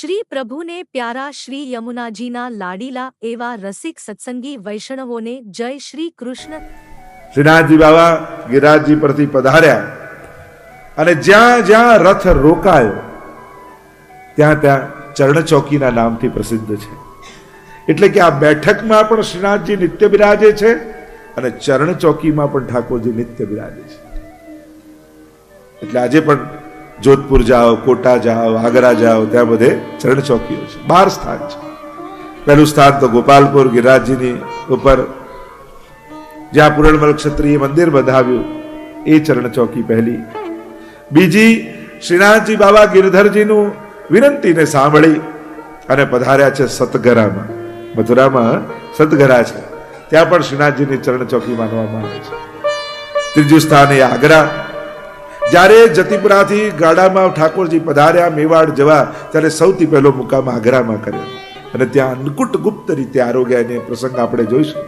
શ્રી પ્રભુને પ્યારા શ્રી યમુનાજીના લાડીલા એવા રસિક સત્સંગી વૈષ્ણવોને જય શ્રી કૃષ્ણ. શ્રીનાથજી બાબા ગિરાજી પરથી પધાર્યા અને જ્યાં જ્યાં રથ રોકાયો, ત્યાં ત્યાં ચરણચૌકીના નામથી પ્રસિદ્ધ છે. એટલે કે આ બેઠકમાં પણ શ્રીનાથજી નિત્ય બિરાજે છે અને ચરણચોકીમાં પણ ઠાકોરજી નિત્ય બિરાજે છે. એટલે આજે પણ જોધપુર જાઓ, કોટા જાઓ, આગ્રા જાઓ, ત્યાં બધે ચરણચૌકીઓ છે. બાર સ્થાન છે. પહેલું સ્થાન તો ગોપાલપુર, ગિરિરાજજીની ઉપર. જ્યાં પુરણમલ ક્ષત્રિય મંદિર બંધાવ્યું, એ ચરણ ચોકી પહેલી. બીજી શ્રીનાથજી બાબા ગિરધરજીનું વિનંતીને સાંભળી અને પધાર્યા છે સતગરામાં. મથુરામાં સતગરા છે. ત્યાં પણ શ્રીનાથજીની ચરણ ચોકી માનવામાં આવે છે. ત્રીજું સ્થાન એ આગ્રા. જ્યારે જતીપુરાથી ગાડામાં ઠાકોરજી પધાર્યા, મેવાડ જવા, ત્યારે સૌથી પહેલો મુકામ આગ્રામાં કર્યો. અને ત્યાં અન્નકૂટ ગુપ્ત રીતે આરોગ્ય અને પ્રસંગ આપણે જોઈશું.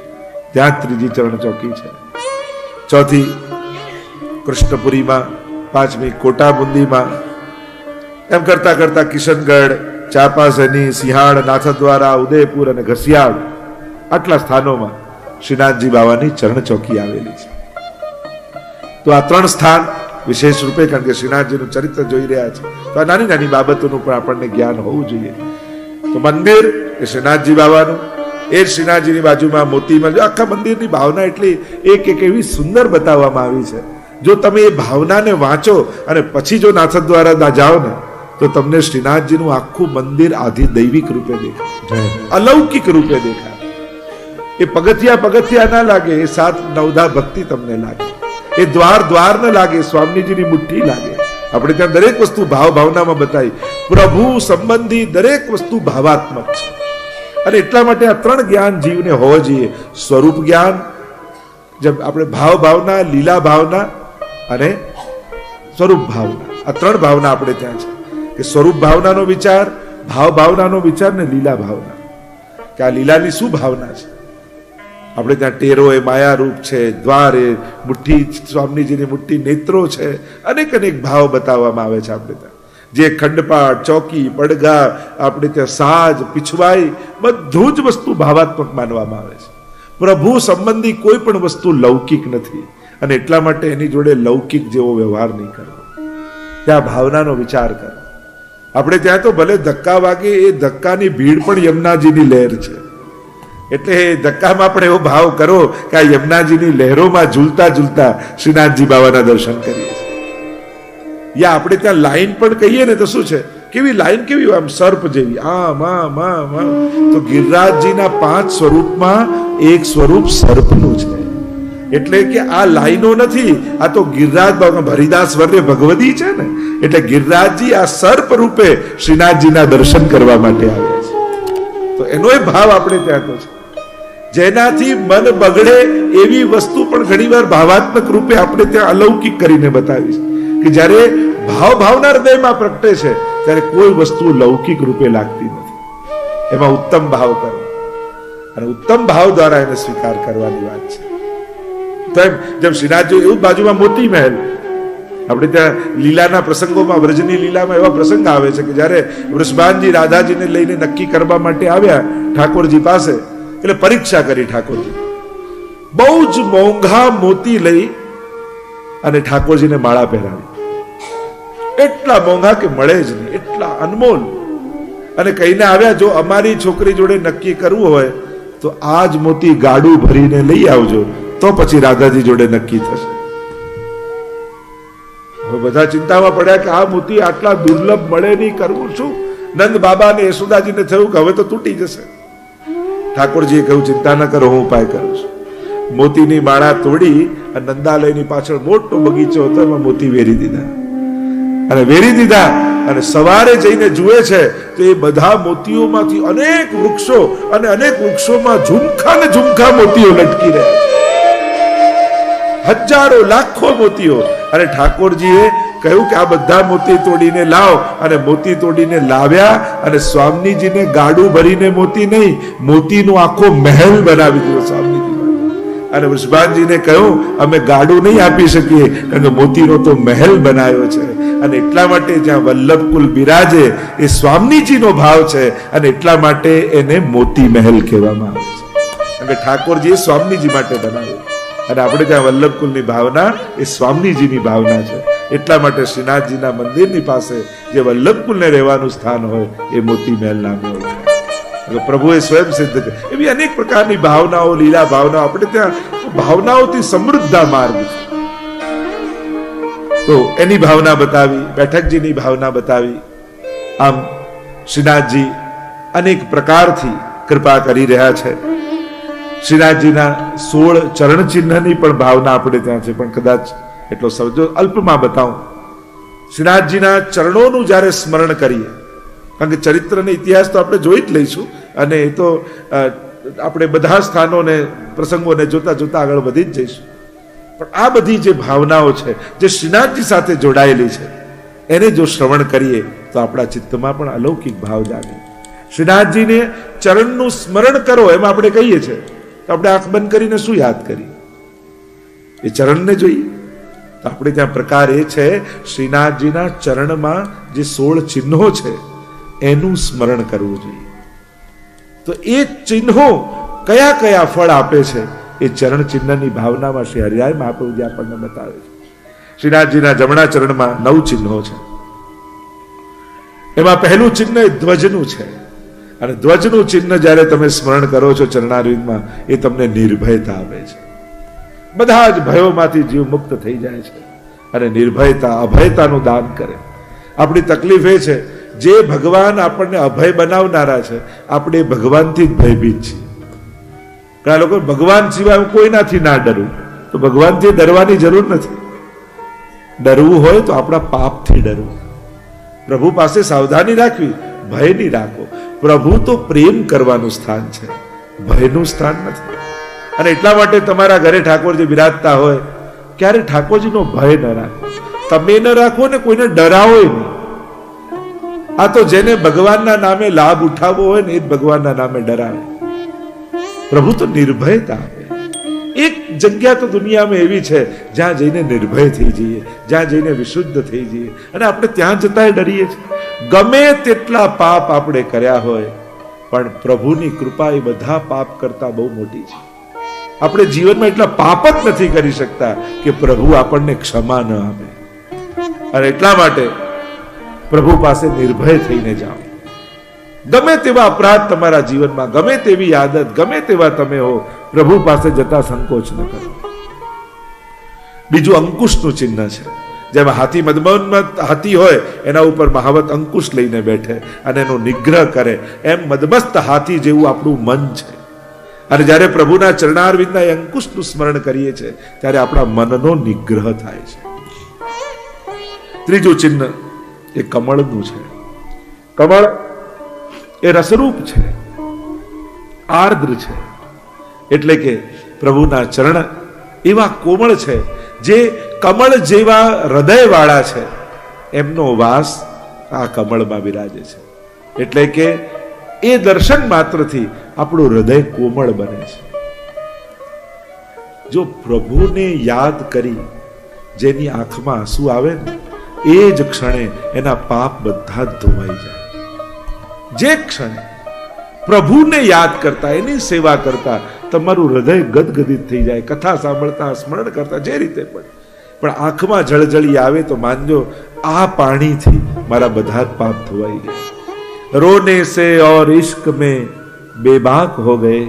ત્યાં ત્રીજી ચરણ ચોકી છે. ચોથી, કૃષ્ણપુરીમાં, પાંચમી કોટા એમ કરતા કરતા કિશનગઢ, ચાપાસની સિંહાડ નાથદ્વારા, ઉદયપુર અને ઘસિયાળ આટલા સ્થાનોમાં શ્રીનાથજી બાવાની ચરણ ચોકી આવેલી છે. તો આ ત્રણ સ્થાન વિશેષ રૂપે કારણ કે શ્રીનાથજીનું ચરિત્ર જોઈ રહ્યા છે. તો નાની નાની બાબતોનું પણ આપણને જ્ઞાન હોવું જોઈએ. તો મંદિર એ શ્રીનાથજી બાબાનું એ શ્રીનાથજીની બાજુમાં મોતીમાં આખા મંદિરની ભાવના એટલી એક એક એવી સુંદર બતાવવામાં આવી છે. જો તમે એ ભાવનાને વાંચો અને પછી જો નાથદ દ્વારા જાઓ ને, તો તમને શ્રીનાથજીનું આખું મંદિર આધિ દૈવિક રૂપે દેખાય. અલૌકિક રૂપે દેખાય. એ પગથિયા પગથિયા ના લાગે, એ સાત નવધા ભક્તિ તમને લાગે. એ દ્વાર દ્વાર ન લાગે, સ્વામીજીની મુઠ્ઠી લાગે. આપણે ત્યાં દરેક વસ્તુ ભાવ ભાવનામાં બતાવી. પ્રભુ સંબંધી દરેક વસ્તુ ભાવાત્મક છે. અને એટલા માટે આ ત્રણ જ્ઞાન જીવને હોવા જોઈએ. સ્વરૂપ જ્ઞાન, જેમ આપણે ભાવ ભાવના, લીલા ભાવના અને સ્વરૂપ ભાવના. આ ત્રણ ભાવના આપણે ત્યાં છે. કે સ્વરૂપ ભાવનાનો વિચાર, ભાવ ભાવનાનો વિચાર ને લીલા ભાવના. કે આ લીલાની શું ભાવના છે? આપણે ત્યાં ટેરો એ માયારૂપ છે, દ્વાર એ, મુઠ્ઠી, સ્વામીજીની મુઠ્ઠી, નેત્રો છે અનેક અનેક ભાવ બતાવવામાં આવે છે આપણે ત્યાં. જે ખંડપાટ ચોકી, પડઘા, આપણે ત્યાં સાજ, પીછવાઈ, બધું જ વસ્તુ ભાવાત્મક માનવામાં આવે છે. પ્રભુ સંબંધી કોઈ પણ વસ્તુ લૌકિક નથી અને એટલા માટે એની જોડે લૌકિક જેવો વ્યવહાર નહીં કરવો. ત્યાં ભાવનાનો વિચાર કરો. આપણે ત્યાં તો ભલે ધક્કા વાગે, એ ધક્કાની ભીડ પણ યમુનાજીની લહેર છે. એટલે ધક્કામાં પણ એવો ભાવ કરો કે આ યમુનાજીની લહેરોમાં ઝૂલતા ઝૂલતા શ્રીનાથજી બાબાના દર્શન કરીએ યા આપણે ત્યાં લાઈન પણ કહીએ ને તો શું છે? કેવી લાઈન કેવી આમ સર્પ જેવી. આમ આમ આમ આમ. તો ગિરિરાજજીના પાંચ સ્વરૂપમાં એક સ્વરૂપ સર્પનું છે. એટલે કે આ લાઈનો નથી, આ તો ગિરિરાજ બાબા ભરીદાસ વર્ય ભગવદી છે ને. એટલે ગિરિરાજજી આ સર્પ રૂપે શ્રીનાથજીના દર્શન કરવા માટે આવ્યા છે. તો એનો એ ભાવ આપણે ત્યાં તો છે. જેનાથી મન બગડે એવી વસ્તુ પણ ઘણીવાર ભાવાત્મક રૂપે આપણે ત્યાં અલૌકિક કરીને બતાવી કે જ્યારે ભાવ ભાવના હૃદયમાં પ્રગટે છે, ત્યારે કોઈ વસ્તુ લૌકિક રૂપે લાગતી નથી. એમાં ઉત્તમ ભાવ કરો અને ઉત્તમ ભાવ દ્વારા એને સ્વીકાર કરવાની વાત છે. તો એમ, જેમ શ્રીનાથજી એવું બાજુમાં મોતી મહેલ, આપણે ત્યાં લીલાના પ્રસંગોમાં, વ્રજની લીલામાં એવા પ્રસંગ આવે છે કે જ્યારે વૃષભાનજી રાધાજીને લઈને નક્કી કરવા માટે આવ્યા ઠાકોરજી પાસે એટલે પરીક્ષા કરી ઠાકોરજી. બહુ જ મોંઘા મોતી લઈ અને ઠાકોરજીને માળા પહેરાવી. એટલા મોંઘા કે મળે જ નહીં, એટલા અનમોલ. અને કહીને આવ્યા, જો અમારી છોકરી જોડે નક્કી કરવું હોય, તો આ જ મોતી ગાડું ભરીને લઈ આવજો, તો પછી રાધાજી જોડે નક્કી થશે. બધા ચિંતામાં પડ્યા કે આ મોતી આટલા દુર્લભ મળે નહીં, કરવું શું? નંદ બાબા ને યશોદાજીને થયું કે હવે તો તૂટી જશે. ઠાકોરજીએ કહ્યું, ચિંતા ન કરો, હું ઉપાય કરું છું. મોતીની માળા તોડી નંદાલયની પાછળ મોટો બગીચો હતો, એમાં મોતી વેરી દીધા. અને વેરી દીધા અને સવારે જઈને જુએ છે, તો એ બધા મોતીઓમાંથી અનેક વૃક્ષો અને અનેક વૃક્ષોમાં ઝુમખા ને ઝુમખા મોતીઓ લટકી રહ્યા હજારો, લાખો મોતીઓ. અને ઠાકોરજીએ કહ્યું કે આ બધા મોતી તોડીને લાવ. અને મોતી તોડીને લાવ્યા અને સ્વામીજીને ગાડું ભરીને મોતી નહીં, મોતીનો આખો મહેલ બનાવી દીધો સ્વામીજી. અને વૃષભાનજીને કહ્યું, અમે ગાડું નહીં આપી શકીએ, કારણ કે મોતીનો તો મહેલ બનાવ્યો છે. અને એટલા માટે જ્યાં વલ્લભકુલ બિરાજે, એ સ્વામીજીનો ભાવ છે. અને એટલા માટે એને મોતી મહેલ કહેવામાં આવે છે. કારણ કે ઠાકોરજીએ સ્વામીજી માટે બનાવ્યું. અને આપણે ત્યાં વલ્લભકુલની ભાવના, એ સ્વામીજીની ભાવના છે. એટલા માટે શ્રીનાથજીના મંદિરની પાસે જે વલ્લભકુલને રહેવાનું સ્થાન હોય, એ મોતી મહેલ નામે ઓળખાય પ્રભુએ સ્વયં સિદ્ધ કરી. એવી અનેક પ્રકારની ભાવનાઓ, લીલા ભાવનાઓ. આપણે ત્યાં ભાવનાઓથી સમૃદ્ધ માર્ગ તો એની ભાવના બતાવી, બેઠકજીની ભાવના બતાવી. આમ શ્રીનાથજી અનેક પ્રકારથી કૃપા કરી રહ્યા છે. શ્રીનાથજીના સોળ ચરણ ચિહ્નની પણ ભાવના આપણે ત્યાં છે, પણ કદાચ એટલો સમજો, અલ્પમાં બતાવું. શ્રીનાથજીના ચરણોનું જ્યારે સ્મરણ કરીએ, કારણ કે ચરિત્ર અને ઇતિહાસ તો આપણે જોઈ જ લઈશું, અને એ તો આપણે બધા સ્થાનોને પ્રસંગોને જોતા જોતા આગળ વધી જ જઈશું. પણ આ બધી જે ભાવનાઓ છે, જે શ્રીનાથજી સાથે જોડાયેલી છે, એને જો શ્રવણ કરીએ, તો આપણા ચિત્તમાં પણ અલૌકિક ભાવ જાગે. શ્રીનાથજીને ચરણનું સ્મરણ કરો, એમાં આપણે કહીએ છીએ. તો આપણે આંખ બંધ કરીને શું યાદ કરીએ? એ ચરણને જોઈએ. તો આપણે ત્યાં પ્રકાર એ છે, શ્રીનાથજીના ચરણમાં જે સોળ ચિહ્નો છે, એનું સ્મરણ કરવું જોઈએ. તો એ ચિહ્નો કયા કયા ફળ આપે છે, એ ચરણ ચિહ્નની ભાવનામાં શ્રી હરિરાય મહાપ્રભુજી આપણને બતાવે છે. શ્રીનાથજીના જમણા ચરણમાં નવ ચિહ્નો છે. એમાં પહેલું ચિહ્ન એ ધ્વજનું છે. અને ધ્વજનું ચિહ્ન જ્યારે તમે સ્મરણ કરો છો ચરણારવિંદમાં એ તમને નિર્ભયતા આપે છે. બધા જ ભયોમાંથી જીવ મુક્ત થઈ જાય છે અને નિર્ભયતા, અભયતાનું દાન કરે. આપણી તકલીફ એ છે, જે ભગવાન આપણને અભય બનાવનારા છે, આપણે ભગવાનથી જ ભયભીત છીએ. ઘણા લોકો ભગવાન સિવાય હું કોઈનાથી ના ડરું. તો ભગવાનથી ડરવાની જરૂર નથી. ડરવું હોય તો આપણા પાપથી ડરવું પ્રભુ પાસે સાવધાની રાખવી, ભય નહીં રાખો. પ્રભુ તો પ્રેમ કરવાનું સ્થાન છે. ભયનું સ્થાન નથી. અને એટલા માટે તમારા ઘરે ઠાકોરજી બિરાજતા હોય, ક્યારે ઠાકોરજીનો ભય ન રાખો. તમે ન રાખો ને કોઈને ડરાવો નહીં. આ તો જેને ભગવાનના નામે લાભ ઉઠાવવો હોય ને એ ભગવાનના નામે ડરાવે. પ્રભુ તો નિર્ભયતા એક જગ્યા તો દુનિયામાં એવી છે, જ્યાં જઈને નિર્ભય થઈ જઈએ, જ્યાં જઈને વિશુદ્ધ થઈ જઈએ, અને આપણે ત્યાં જતાંય ડરીએ છીએ. ગમે તેટલા પાપ આપણે કર્યા હોય, પણ પ્રભુની કૃપા એ બધા પાપ કરતા બહુ મોટી છે. આપણે જીવનમાં એટલા પાપ જ નથી કરી શકતા કે પ્રભુ આપણને ક્ષમા ન આપે. અને એટલા માટે પ્રભુ પાસે નિર્ભય થઈને જાઓ. ગમે તેવા અપરાધ તમારા જીવનમાં, ગમે તેવી આદત, ગમે તેવા તમે હો, પ્રભુ પાસે જતા સંકોચ ન કરો. બીજું અંકુશનું ચિહ્ન છે. જેમાં હાથી મદમન્મત હાથી હોય, એના ઉપર મહાવત અંકુશ લઈને બેઠે અને એનો નિગ્રહ કરે. એમ મદમસ્ત હાથી જેવું આપણું મન છે. અને જ્યારે પ્રભુના ચરણારવિંદના અંકુશનું સ્મરણ કરીએ છીએ, ત્યારે આપણા મનનો નિગ્રહ થાય છે. ત્રીજું ચિહ્ન એ કમળનું છે. કમળ એ રસરૂપ છે. આર્દ્ર છે. એટલે કે પ્રભુના ચરણ એવા કોમળ છે, જે કમળ જેવા હૃદયવાળા છે. એમનો વાસ આ કમળમાં બિરાજે છે. એટલે કે એ દર્શન માત્રથી આપણું હૃદય કોમળ બને છે. જો પ્રભુને યાદ કરી જેની આંખમાં આંસુ આવે ને, એ જ ક્ષણે એના પાપ બધા ધોવાઈ જાય. જે ક્ષણે પ્રભુને યાદ કરતા, એની સેવા કરતા, તમારું હૃદય ગદગદિત થઈ જાય, કથા સાંભળતા, સ્મરણ કરતા, જે રીતે પણ. પણ આંખમાં જળજળી આવે તો માનજો, આ પાણીથી મારા બધા જ પાપ ધોવાઈ ગયા. રોને સે ઓર ઇશ્ક મેં बेबाक हो गए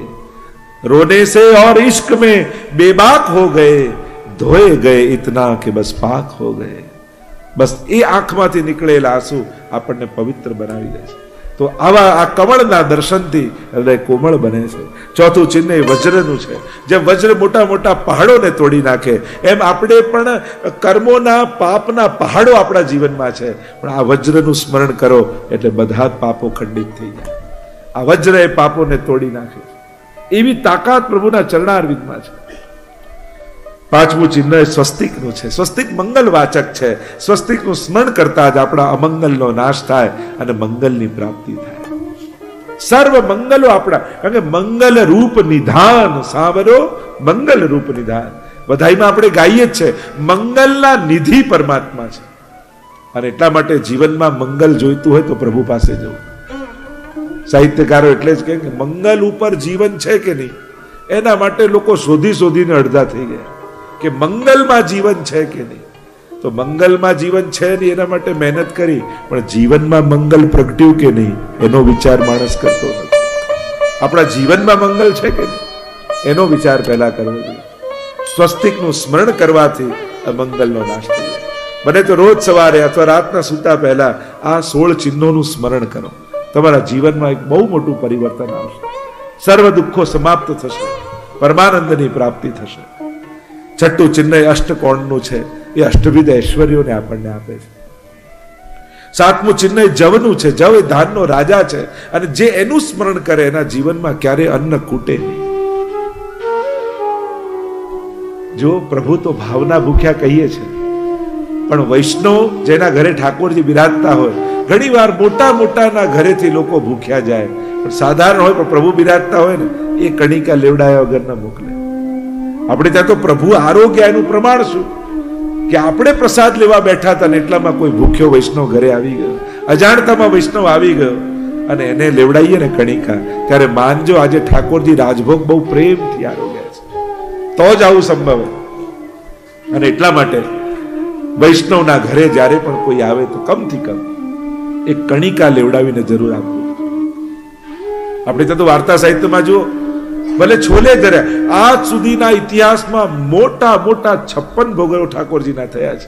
रोने से और इश्क में बेबाक हो गए धोए गए इतना कि बस पाक हो गए બસ એ આંખમાંથી નીકળેલા આંસુ આપણને પવિત્ર બનાવી દે છે તો આવા આ કમળના દર્શનથી હૃદય કોમળ બને છે ચોથું ચિહ્ન એ વજ્રનું છે જેમ વજ્ર મોટા મોટા પહાડોને તોડી નાખે એમ આપણે પણ કર્મોના પાપના પહાડો આપણા જીવનમાં છે પણ આ વજ્રનું સ્મરણ કરો એટલે બધા જ પાપો ખંડિત થઈ જાય આ વજ્ર એ પાપોને તોડી નાખે. એવી તાકાત પ્રભુના ચરણારવિંદમાં છે. પાંચમું ચિહ્ન એ સ્વસ્તિકનું છે. સ્વસ્તિક મંગલવાચક છે. સ્વસ્તિકનું સ્મરણ કરતા જ આપણા અમંગલનો નાશ થાય અને મંગલની પ્રાપ્તિ થાય. સર્વ મંગલો આપણા કારણ કે મંગલ રૂપ નિધાન સાંભળો મંગલ રૂપ નિધાન. બધાઈમાં આપણે ગાઈએ જ છે, મંગલના નિધિ પરમાત્મા છે. અને એટલા માટે જીવનમાં મંગલ જોઈતું હોય તો પ્રભુ પાસે જવું. સાહિત્યકારો એટલે જ કે મંગલ ઉપર જીવન છે કે નહીં? એના માટે લોકો શોધી શોધીને અડધા થઈ ગયા કે મંગલમાં જીવન છે કે નહીં? તો મંગલમાં જીવન છે નહીં એના માટે મહેનત કરી, પણ જીવનમાં મંગલ પ્રગટ્યું કે નહીં એનો વિચાર માણસ કરતો નથી આપણા જીવનમાં મંગલ છે કે નહીં? એનો વિચાર પહેલા કરવો જોઈએ. સ્વસ્તિકનું સ્મરણ કરવાથી મંગલનો નાશ થઈ જાય. બને તો રોજ સવારે અથવા રાતના સૂતા પહેલા આ સોળ ચિહ્નોનું સ્મરણ કરો. તમારા જીવનમાં એક બહુ મોટું પરિવર્તન આવશે. સર્વ દુઃખો સમાપ્ત થશે. પરમાનંદની પ્રાપ્તિ થશે. છઠ્ઠું ચિહ્ન અષ્ટકોણનું છે. એ અષ્ટવિધ ઐશ્વર્યોને આપણને આપે છે. સાતમું ચિહ્ન જવનું છે. જવ એ ધાનનો રાજા છે અને જે એનું સ્મરણ કરે એના જીવનમાં ક્યારે અન્ન ખૂટે નહીં. જો પ્રભુ તો ભાવના ભૂખ્યા કહીએ છે. પણ વૈષ્ણવ જેના ઘરે ઠાકોરજી બિરાજતા હોય ઘણી વાર મોટા મોટાના ઘરેથી લોકો ભૂખ્યા જાય. પણ સાધારણ હોય, પણ પ્રભુ બિરાજતા હોય ને, એ કણિકા લેવડાયા વગર ન મોકલે. આપણે ત્યાં તો પ્રભુ આરોગ્ય એનું પ્રમાણ શું? કે આપણે પ્રસાદ લેવા બેઠા હતા ને એટલામાં કોઈ ભૂખ્યો વૈષ્ણવ ઘરે આવી ગયો. અજાણતામાં વૈષ્ણવ આવી ગયો. અને એને લેવડાવીએ ને કણિકા. ત્યારે માનજો, આજે ઠાકોરજી રાજભોગ બહુ પ્રેમથી આરોગ્યા છે. તો જ આવું સંભવ અને એટલા માટે વૈષ્ણવના ઘરે જ્યારે પણ કોઈ આવે તો કમથી કમ એક કણિકા લેવડાવીને જરૂર આપવું. આપણે ત્યાં તો વાર્તા સાહિત્યમાં જુઓ, ભલે છોલે ધર્યા આજ સુધીના ઇતિહાસમાં મોટા મોટા છપ્પન ભોગો ઠાકોરજીના થયા છે.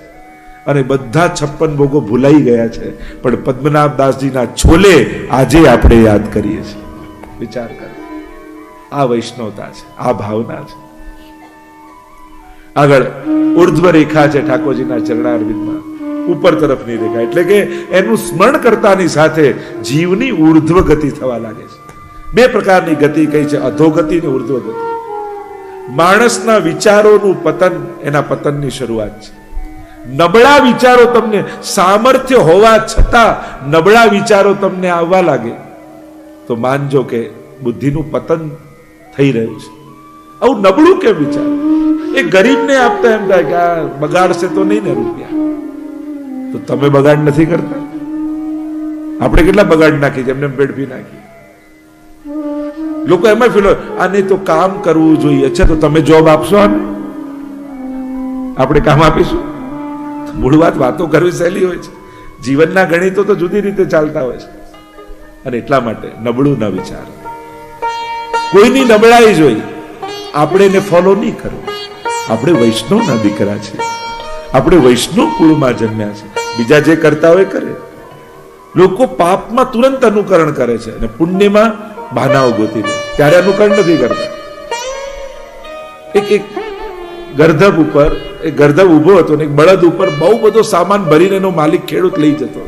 અને બધા છપ્પન ભોગો ભૂલાઈ ગયા છે. પણ પદ્મનાભ દાસજીના છોલે આજે આપણે યાદ કરીએ છીએ. વિચાર કરો. આ વૈષ્ણવતા છે, આ ભાવના છે. આગળ ઉર્ધ્વ રેખા છે ઠાકોરજીના ચરણારવિંદમાં. ઉપર તરફની રેખા એટલે કે એનું સ્મરણ કરતાની સાથે જીવની ઉર્ધ્વ ગતિ થવા લાગે છે. બે પ્રકારની ગતિ કઈ છે? અધોગતિ ને ઉર્ધ્વ ગતિ માણસના વિચારોનું પતન એના પતનની શરૂઆત છે. નબળા વિચારો તમને સામર્થ્ય હોવા છતાં નબળા વિચારો તમને આવવા લાગે. તો માનજો કે બુદ્ધિનું પતન થઈ રહ્યું છે. આવું નબળું કેમ વિચાર? એ ગરીબને આપતા એમ થાય કે આ બગાડશે તો નહીં ને રૂપિયા. તો તમે બગાડ નથી કરતા? આપણે કેટલા બગાડ નાખી છે એમને પેડફી નાખી લોકો એમાં ફીલો આને તો કામ કરવું જોઈએ છે, તો તમે જોબ આપશો આને? આપણે કામ આપીશું? મૂળ વાત વાતો કરવી સહેલી હોય છે. જીવનના ગણિતો તો જુદી રીતે ચાલતા હોય છે. અને એટલા માટે નબળું ન વિચાર. કોઈની નબળાઈ જોઈ આપણે એને ફોલો નહીં કરવું. આપણે વૈષ્ણવના દીકરા છે આપણે વૈષ્ણવ કુળમાં જન્મ્યા છે બીજા જે કરતા હોય કરે. લોકો પાપમાં તુરંત અનુકરણ કરે છે અને પુણ્યમાં બહાનાઓ ગોતી લે ત્યારે અનુકરણ નથી કરતા. એક એક ગર્ધબ ઉપર એ ગર્ધબ ઊભો હતો ને એક બળદ ઉપર બહુ બધો સામાન ભરીને એનો માલિક ખેડૂત લઈ જતો.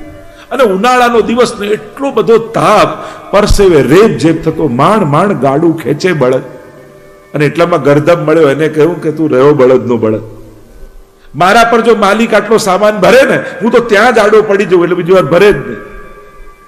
અને ઉનાળાનો દિવસ ને એટલો બધો તાપ પરસેવે રેપ જેપ થતો, માંડ માંડ ગાડું ખેંચે બળદ. અને એટલામાં ગરધબ મળ્યો, એને કહ્યું કે તું રહ્યો બળદનો બળદ. મારા પર જો માલિક આટલો સામાન ભરે ને, હું તો ત્યાં જ આડો પડી જઉં, એટલે બીજી વાર ભરે જ નહીં.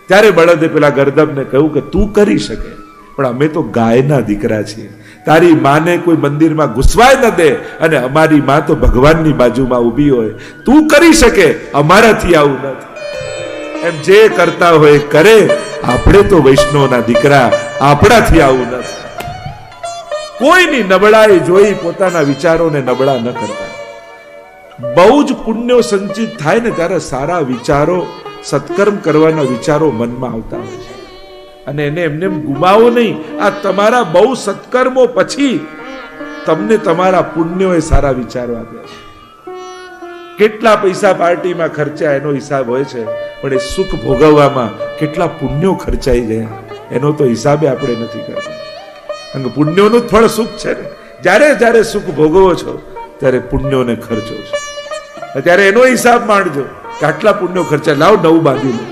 ત્યારે બળદે પેલા ગર્દબને કહ્યું કે તું કરી શકે, પણ અમે તો ગાયના દીકરા છીએ. તારી માને કોઈ મંદિરમાં ઘૂસવાય ન દે અને અમારી માં તો ભગવાનની બાજુમાં ઊભી હોય. તું કરી શકે, અમારાથી આવું નથી એમ જે કરતા હોય કરે, આપણે તો વૈષ્ણવના દીકરા, આપણાથી આવું નથી કોઈની નબળાઈ જોઈ પોતાના વિચારોને નબળા ન કરતા. બહુ જ પુણ્યો સંચિત થાય ને ત્યારે સારા વિચારો, સત્કર્મ કરવાના વિચારો મનમાં આવતા હોય છે. અને એને એમને ગુમાવો નહીં, આ તમારા બહુ સત્કર્મો પછી તમને તમારા પુણ્યોએ સારા વિચારો આપ્યા છે. કેટલા પૈસા પાર્ટીમાં ખર્ચા એનો હિસાબ હોય છે, પણ એ સુખ ભોગવવામાં કેટલા પુણ્યો ખર્ચાઈ ગયા, એનો તો હિસાબે આપણે નથી કરતા. કારણ કે પુણ્યોનું જ ફળ સુખ છે ને. જ્યારે જ્યારે સુખ ભોગવો છો ત્યારે પુણ્યોને ખર્ચો છે. ત્યારે એનો હિસાબ માંડજો કે આટલા પુણ્યો ખર્ચા, લાવ નવું બાંધી લો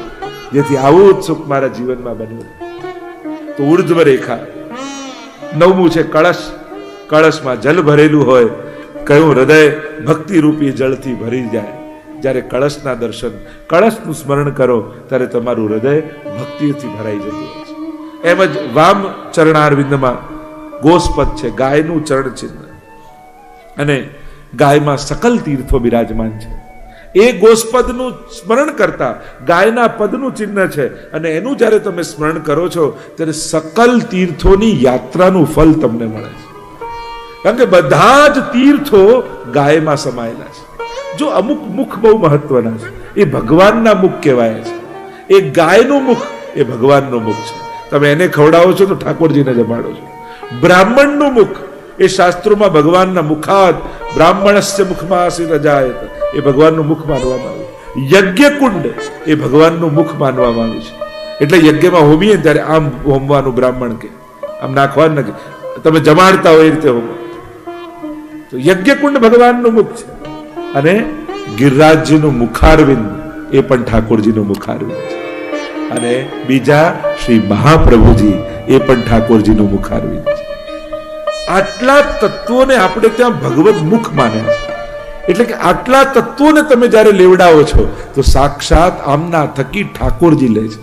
જેથી આવું જ સુખ મારા જીવનમાં બન્યું. તો ઉર્ધ્વ રેખા નવમું છે કળશ. કળશમાં જલ ભરેલું હોય, કયું હૃદય ભક્તિ રૂપી જળથી ભરી જાય. જ્યારે કળશના દર્શન, કળશનું સ્મરણ કરો, ત્યારે તમારું હૃદય ભક્તિથી ભરાઈ જતું હોય એમ જ વામ ચરણારવિંદમાં ગોસ્પદ છે, ગાયનું ચરણ ચિહ્ન અને ગાયમાં સકલ તીર્થો બિરાજમાન છે. એ ગોસ્પદનું સ્મરણ કરતા ગાયના પદનું ચિહ્ન છે અને એનું જ્યારે તમે સ્મરણ કરો છો, ત્યારે સકલ તીર્થોની યાત્રાનું ફલ તમને મળે છે. કારણ કે બધા જ તીર્થો ગાયમાં સમાયેલા છે. જો અમુક મુખ બહુ મહત્વના છે, એ ભગવાનના મુખ કહેવાય છે. એ ગાયનું મુખ, એ ભગવાનનું મુખ છે. તમે એને ખવડાવો છો તો ઠાકોરજીને જમાડો છો. બ્રાહ્મણનું મુખ એ શાસ્ત્રોમાં ભગવાનના મુખાત બ્રાહ્મણસ્ય મુખમાં આસી રજાયત એ ભગવાનનું મુખ માનવામાં આવ્યું યજ્ઞ કુંડ એ ભગવાનનું મુખ માનવામાં આવ્યું છે. એટલે યજ્ઞમાં હોમીએ ત્યારે આમ હોમવાનું બ્રાહ્મણ કે. આમ નાખવાનું નથી તમે જમાડતા હોય એ રીતે હોમો. તો યજ્ઞકુંડ ભગવાનનું મુખ છે. અને ગિરિરાજજીનું મુખારવિંદ એ પણ ઠાકોરજીનું મુખારવિંદ છે. અને બીજા શ્રી મહાપ્રભુજી એ પણ ઠાકોરજીનું મુખારવિંદ છે. આટલા તત્વોને આપણે ત્યાં ભગવત મુખ માન્યા. એટલે કે આટલા તત્વોને તમે જ્યારે લેવડાવો છો, તો સાક્ષાત આમના થકી ઠાકોરજી લે છે.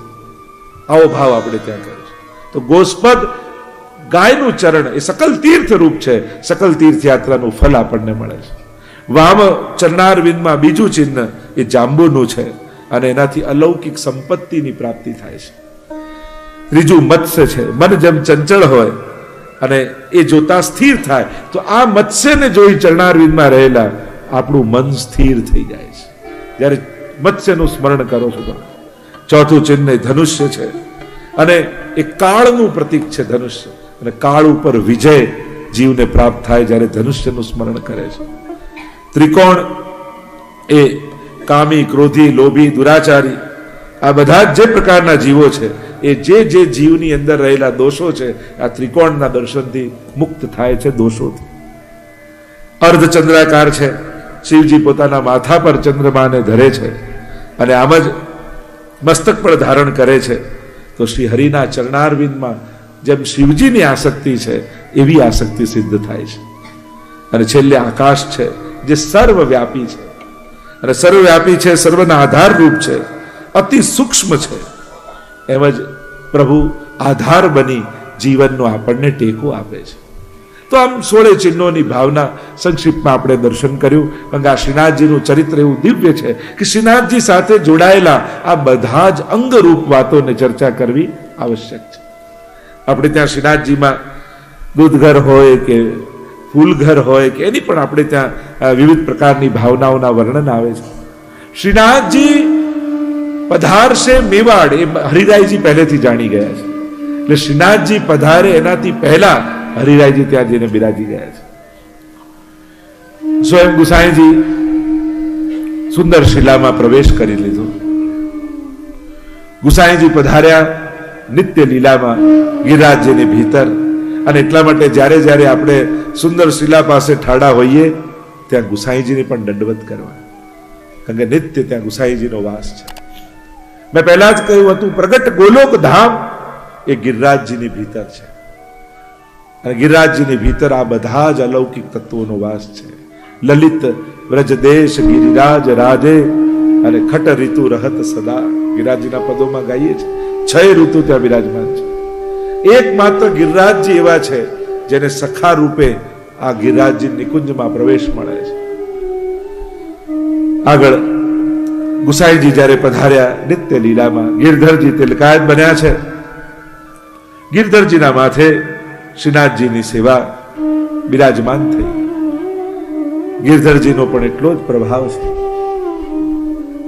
આવો ભાવ આપણે ત્યાં કર્યો છે. તો ગોસ્પદ ગાયનું ચરણ એ સકલ તીર્થ રૂપ છે. સકલ તીર્થ યાત્રાનું ફલ આપણને મળે છે. વામ ચરણારવિંદમાં બીજું ચિહ્ન એ જાંબુનું છે અને એનાથી અલૌકિક સંપત્તિની પ્રાપ્તિ થાય છે. ત્રીજું મત્સ્ય છે. મન જેમ ચંચળ હોય અને એ જોતા સ્થિર થાય, તો આ મત્સ્યને જોઈ ચરણારવિંદમાં રહેલા આપણું મન સ્થિર થઈ જાય છે. જ્યારે મત્સ્યનું સ્મરણ કરો છો તમે. ચોથું ચિહ્ન ધનુષ્ય છે. અને એ કાળનું પ્રતીક છે ધનુષ્ય. અને કાળ ઉપર વિજય જીવને પ્રાપ્ત થાય જ્યારે ધનુષ્યનું સ્મરણ કરે છે. ત્રિકોણ એ કામી, ક્રોધી, લોભી, દુરાચારી, આ બધા જ જે પ્રકારના જીવો છે એ જે જે જીવની અંદર રહેલા દોષો છે, આ ત્રિકોણના દર્શનથી મુક્ત થાય છે દોષોથી. અર્ધચંદ્રાકાર છે, શિવજી પોતાના માથા પર ચંદ્રમાને ધરે છે અને આમ જ મસ્તક પર ધારણ કરે છે. તો શ્રી હરિના ચરણારવિંદમાં જેમ શિવજીની આસક્તિ છે, એવી આસક્તિ સિદ્ધ થાય છે. અને છેલ્લે આકાશ છે, જે સર્વવ્યાપી છે. અને સર્વવ્યાપી છે, સર્વના આધાર રૂપ છે. અતિ સૂક્ષ્મ છે. એમ જ પ્રભુ આધાર બની જીવનનો આપણને ટેકો આપે છે. તો આમ સોળે ચિહ્નોની ભાવના સંક્ષિપ્તમાં આપણે દર્શન કર્યું. કારણ કે આ શ્રીનાથજીનું ચરિત્ર એવું દિવ્ય છે કે શ્રીનાથજી સાથે જોડાયેલા આ બધા જ અંગરૂપ વાતોને ચર્ચા કરવી આવશ્યક છે. આપણે ત્યાં શ્રીનાથજીમાં દૂધઘર હોય કે ફૂલઘર હોય કે એની પણ આપણે ત્યાં વિવિધ પ્રકારની ભાવનાઓના વર્ણન આવે છે. શ્રીનાથજી પધારશે મેવાડ, એ હરિરાયજી પહેલેથી જાણી ગયા છે. એટલે શ્રીનાથજી પધારે એનાથી પહેલા હરિરાયજી ત્યાં જઈને બિરાજી ગયા છે. સ્વયં ગુસાઈજી સુંદર શિલામાં પ્રવેશ કરી લીધો. ગુસાઈજી પધાર્યા, નિત્ય લીલામાં ગિરિરાજજીની ભીતર. અને એટલા માટે જ્યારે જ્યારે આપણે સુંદર શિલા પાસે ઠાડા હોઈએ, ત્યાં ગુસાઈજીને પણ દંડવત કરવા. કારણ કે નિત્ય ત્યાં ગુસાઈજીનો વાસ છે. મેં પહેલા જ કહ્યું હતું, પ્રગટ ગોલોક ધામ એ ગિરિરાજજીની ભીતર છે. અને ગિરિરાજજીની ભીતર આ બધા જ અલૌકિક તત્વોનો વાસ છે. લલિત વ્રજદેશ ગિરિરાજ રાજે અને ખટ ઋતુ રહત સદા. ગિરિરાજજીના પદોમાં ગાઈએ છે. છ ઋતુ ત્યાં બિરાજમાન છે. એકમાત્ર ગિરિરાજજી એવા છે જેને સખા રૂપે આ ગિરિરાજજી નિકુંજમાં પ્રવેશ મળે છે. આગળ ગુસાઈજી જ્યારે પધાર્યા, નિત્ય લીલામાં ગિરધરજી તિલકાયત બન્યા છે. ગિરધરજીના માથે શ્રીનાથજીની સેવા બિરાજમાન થઈ. ગિરધરજીનો પણ એટલો જ પ્રભાવ છે.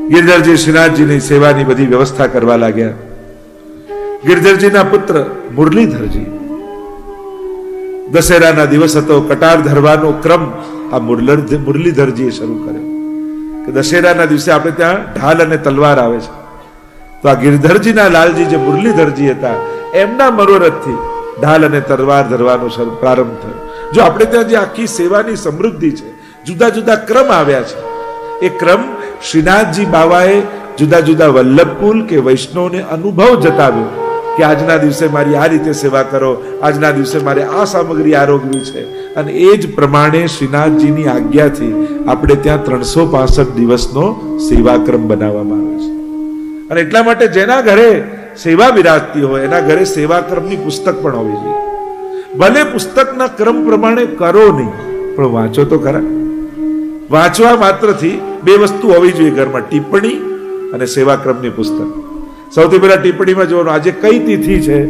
ગિરધરજી શ્રીનાથજીની સેવાની બધી વ્યવસ્થા કરવા લાગ્યા. ગિરધરજીના પુત્ર મુરલીધરજી. દશેરાના દિવસ હતો, કટાર ધરવાનો ક્રમ આ મુરલીધરજીએ શરૂ કર્યો. કે દશેરાના દિવસે આપણે ત્યાં ઢાલ અને તલવાર આવે છે. તો આ ગિરધરજીના લાલજી જે મુરલીધરજી હતા, એમના મનોરથથી ઢાલ અને તલવાર ધરવાનો પ્રારંભ થયો. જો આપણે ત્યાં જે આખી સેવાની સમૃદ્ધિ છે, જુદા જુદા ક્રમ આવ્યા છે, એ ક્રમ શ્રીનાથજી બાવાએ જુદા જુદા વલ્લભકુલ કે વૈષ્ણવને અનુભવ જતાવ્યો. કે આજના દિવસે મારી આ રીતે સેવા કરો, આજના દિવસે મારે આ સામગ્રી આરોગવી છે. અને એ જ પ્રમાણે શ્રીનાથજીની આજ્ઞાથી આપણે ત્યાં ત્રણસો પાસઠ દિવસનો સેવાક્રમ બનાવવામાં આવે છે. અને એટલા માટે જેના ઘરે સેવા બિરાજતી હોય, એના ઘરે સેવાક્રમની પુસ્તક પણ હોવી જોઈએ. ભલે પુસ્તકના ક્રમ પ્રમાણે કરો નહીં, પણ વાંચો તો ખરા. વાંચવા માત્રથી બે વસ્તુ હોવી જોઈએ ઘરમાં, ટિપ્પણી અને સેવાક્રમની પુસ્તક. સૌથી પહેલા ટિપ્પણીમાં જોવાનું, આજે કઈ તિથિ છે?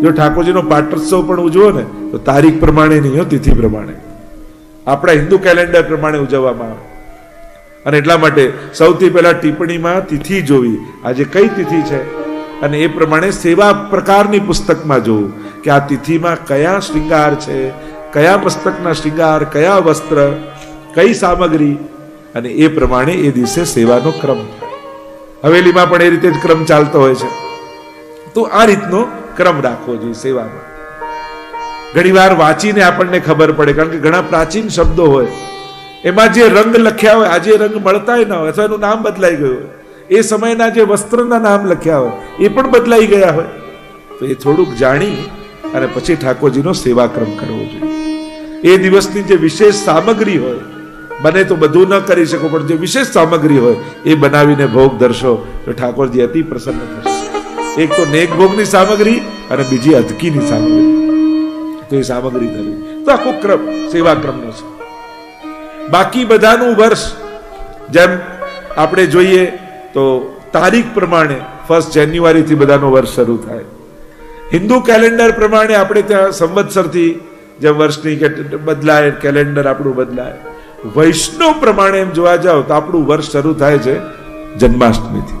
જો ઠાકોરજીનો પાટોત્સવ પણ ઉજવો ને, તો તારીખ પ્રમાણે નહીં હો, તિથિ પ્રમાણે. આપણા હિન્દુ કેલેન્ડર પ્રમાણે ઉજવવામાં આવે. અને એટલા માટે સૌથી પહેલા ટિપ્પણીમાં તિથિ જોવી. આજે કઈ તિથિ છે? અને એ પ્રમાણે સેવા પ્રકારની પુસ્તકમાં જોવું કે આ તિથિમાં કયા શ્રીંગાર છે, કયા પુસ્તકના શ્રીંગાર કયા વસ્ત્ર, કઈ સામગ્રી? અને એ પ્રમાણે એ દિવસે સેવાનો ક્રમ થાય. હવેલીમાં પણ એ રીતે જ ક્રમ ચાલતો હોય છે. તો આ રીતનો ક્રમ રાખવો જોઈએ સેવામાં. ઘણીવાર વાંચીને આપણને ખબર પડે, કારણ કે ઘણા પ્રાચીન શબ્દો હોય. એમાં જે રંગ લખ્યા હોય, આજે રંગ મળતાય ના હોય, અથવા એનું નામ બદલાઈ ગયું હોય. એ સમયના જે વસ્ત્રના નામ લખ્યા હોય, એ પણ બદલાઈ ગયા હોય. તો એ થોડુંક જાણી અને પછી ઠાકોરજીનો સેવાક્રમ કરવો જોઈએ. એ દિવસની જે વિશેષ સામગ્રી હોય બને તો બધું ન કરી શકો, પણ જે વિશેષ સામગ્રી હોય, એ બનાવીને ભોગ ધરશો તો ઠાકોરજી અતિ પ્રસન્ન થશે. એક તો નેક ભોગની સામગ્રી અને બીજી અધકીની સામગ્રી. તો એ સામગ્રી ધરી. તો આખો ક્રમ, સેવા ક્રમનો છે. બાકી બધાનું વર્ષ, જેમ આપણે જોઈએ, તો તારીખ પ્રમાણે ફર્સ્ટ જાન્યુઆરીથી બધાનો વર્ષ શરૂ થાય. હિન્દુ કેલેન્ડર પ્રમાણે આપણે ત્યાં સંવત્સરથી, જેમ વર્ષની બદલાય કેલેન્ડર આપણું બદલાય. વૈષ્ણવ પ્રમાણે એમ જોવા જાઓ તો આપણું વર્ષ શરૂ થાય છે જન્માષ્ટમીથી.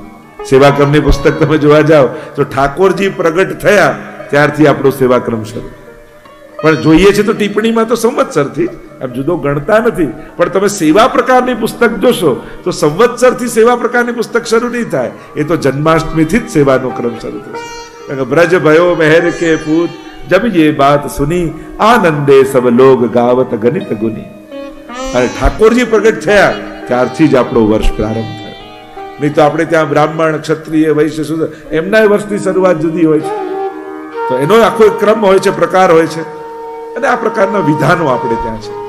સેવાક્રમની પુસ્તક તમે જોવા જાઓ તો ઠાકોરજી પ્રગટ થયા ત્યારથી આપણો સેવાક્રમ શરૂ. પણ જોઈએ છે તો ટિપ્પણીમાં તો સંવત્સરથી આમ જુદો ગણતા નથી. પણ તમે સેવા પ્રકારની પુસ્તક જોશો તો સંવત્સરથી સેવા પ્રકારની પુસ્તક શરૂ નહીં થાય. એ તો જન્માષ્ટમીથી જ સેવાનો ક્રમ શરૂ થશે. બ્રજ ભયો, મહેર કે પૂત જબ યે બાત સુની, આનંદે સબ લોગ ગાવત ગણિત ગુની. અને ઠાકોરજી પ્રગટ થયા, ત્યારથી જ આપણો વર્ષ પ્રારંભ થયો. નહીં તો આપણે ત્યાં બ્રાહ્મણ, ક્ષત્રિય, વૈશ્ય શુદ્ર એમના વર્ષની શરૂઆત જુદી હોય છે. તો એનો આખો એક ક્રમ હોય છે, પ્રકાર હોય છે. અને આ પ્રકારના વિધાનો આપણે ત્યાં છે.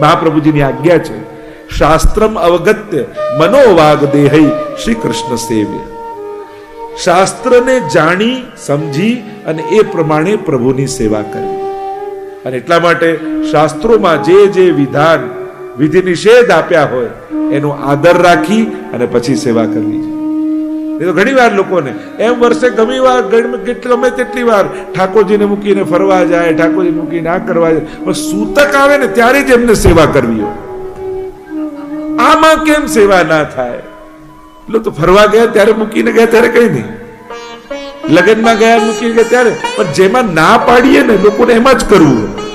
મહાપ્રભુજીની આજ્ઞા છે, શાસ્ત્રમ અવગત્ય મનોવાગ દેહઈ શ્રી કૃષ્ણ સેવ્ય. શાસ્ત્રને જાણી, સમજી અને એ પ્રમાણે પ્રભુની સેવા કરવી. અને એટલા માટે શાસ્ત્રોમાં જે જે વિધાન, વિધિ નિષેધ આપ્યા હોય, એનો આદર રાખી અને પછી સેવા કરવી એ તો ઘણી વાર લોકોને, એમ વર્ષે ગમી વાર, ગમે તેટલી વાર ઠાકોરજીને મૂકીને ફરવા જાય, ઠાકોરજી મૂકીને આ કરવા જાય, પણ સૂતક આવે ને ત્યારે જ એમને સેવા કરવી હોય. આમાં કેમ સેવા ના થાય? એટલે તો ફરવા ગયા, ત્યારે મૂકીને ગયા, ત્યારે કઈ નહીં. લગ્નમાં ગયા મૂકી ગયા ત્યારે, પણ જેમાં ના પાડીએ ને લોકોને એમાં જ કરવું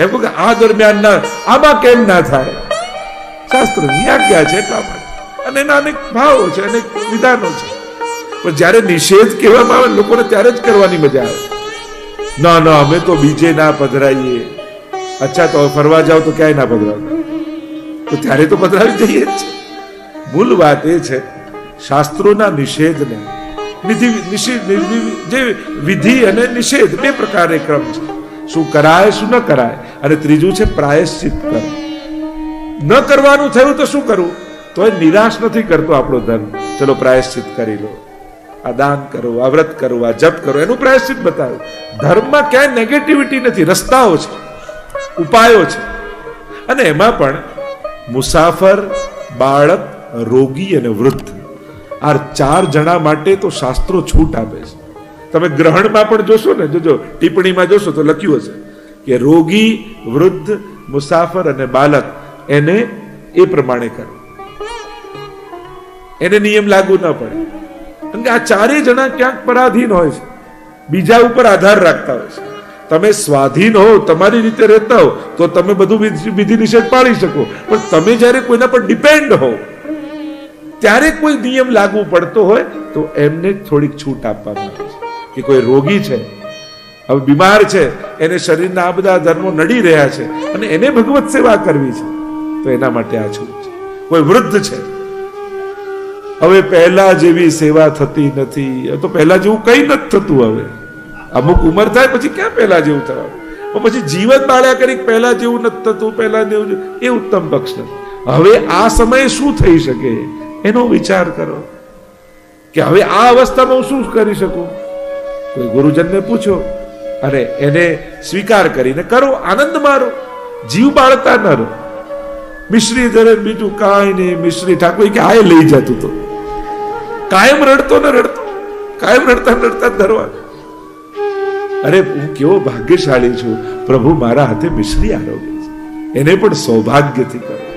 એમ કહું કે આ દરમિયાન ના આમાં કેમ ના થાય? શાસ્ત્ર ક્યાં છે એટલા માટે. અને એના અનેક ભાવો છે, અનેક વિધાનો છે. પણ જ્યારે નિષેધ કહેવામાં આવે, લોકોને ત્યારે જ કરવાની મજા આવે. ના ના, અમે તો બીજે ના પધરાઈએ. અચ્છા, તો ફરવા જાઓ તો ક્યાંય ના પધરાવ? તો ત્યારે તો પધરાવી જઈએ જ મૂળ વાત એ છે, શાસ્ત્રોના નિષેધને વિધિ અને નિષેધ, બે પ્રકારે ક્રમ છે. શું કરાય, શું ન કરાય? અને ત્રીજું છે પ્રાયશ્ચિત કર. ન કરવાનું થયું તો શું કરવું તો એ નિરાશ નથી કરતો આપણો ધર્મ ચલો પ્રાયશ્ચિત કરી લો. આ દાન કરો, આ વ્રત કરો, આ જપ કરો, એનું પ્રાયશ્ચિત બતાવ્યું ધર્મમાં ક્યાંય નેગેટિવિટી નથી, રસ્તાઓ છે, ઉપાયો છે. અને એમાં પણ મુસાફર, બાળક, રોગી અને વૃદ્ધ આ ચાર જણા માટે તો શાસ્ત્રો છૂટ આપે છે. તમે ગ્રહણમાં પણ જોશો ને, જોજો, ટિપ્પણીમાં જોશો તો લખ્યું હશે કે રોગી, વૃદ્ધ, મુસાફર અને બાલક એને એ પ્રમાણે કરો. એને નિયમ લાગુ ન પડે. કારણ કે આ ચારેય જણા ક્યાંક પરાધીન હોય છે. બીજા ઉપર આધાર રાખતા હોય છે. તમે સ્વાધીન હો, તમારી રીતે રહેતા હો, તો તમે બધું વિધિ- નિષેધ પાળી શકો. પણ તમે જ્યારે કોઈના પર ડિપેન્ડ હો ત્યારે કોઈ નિયમ લાગુ પડતો હોય તો એમને થોડીક છૂટ આપવામાં આવે છે. કે કોઈ રોગી છે, હવે બીમાર છે, એને શરીરના આ બધા ધર્મો નડી રહ્યા છે અને એને ભગવત સેવા કરવી છે, તો એના માટે આ છૂટ છે. કોઈ વૃદ્ધ છે, હવે પહેલા જેવી સેવા થતી નથી તો પહેલા જેવું કઈ નથી થતું હવે. અમુક ઉંમર થાય પછી ક્યાં પહેલા જેવું થવાનું પછી જીવન બાળ્યા કરી પહેલા જેવું નથી થતું, પહેલા જેવું એ ઉત્તમ પક્ષ હવે આ સમયે શું થઈ શકે? એનો વિચાર કરો કે હવે આ અવસ્થામાં હું શું કરી શકું? કોઈ ગુરુજનને પૂછો અને એને સ્વીકાર કરીને કરો, આનંદ મારો, જીવ બાળતા ન રહો. મિશ્રી ધરે બીજું કાંઈ નહીં. મિશ્રી ઠાકોર કે આ લઈ જતું તો કાયમ રડતો ને રડતો. કાયમ રડતા રડતા ધરવા અરે, હું કેવો ભાગ્યશાળી છું. પ્રભુ મારા હાથે મિશ્રી આરોગ્ય એને પણ સૌભાગ્યથી કરો.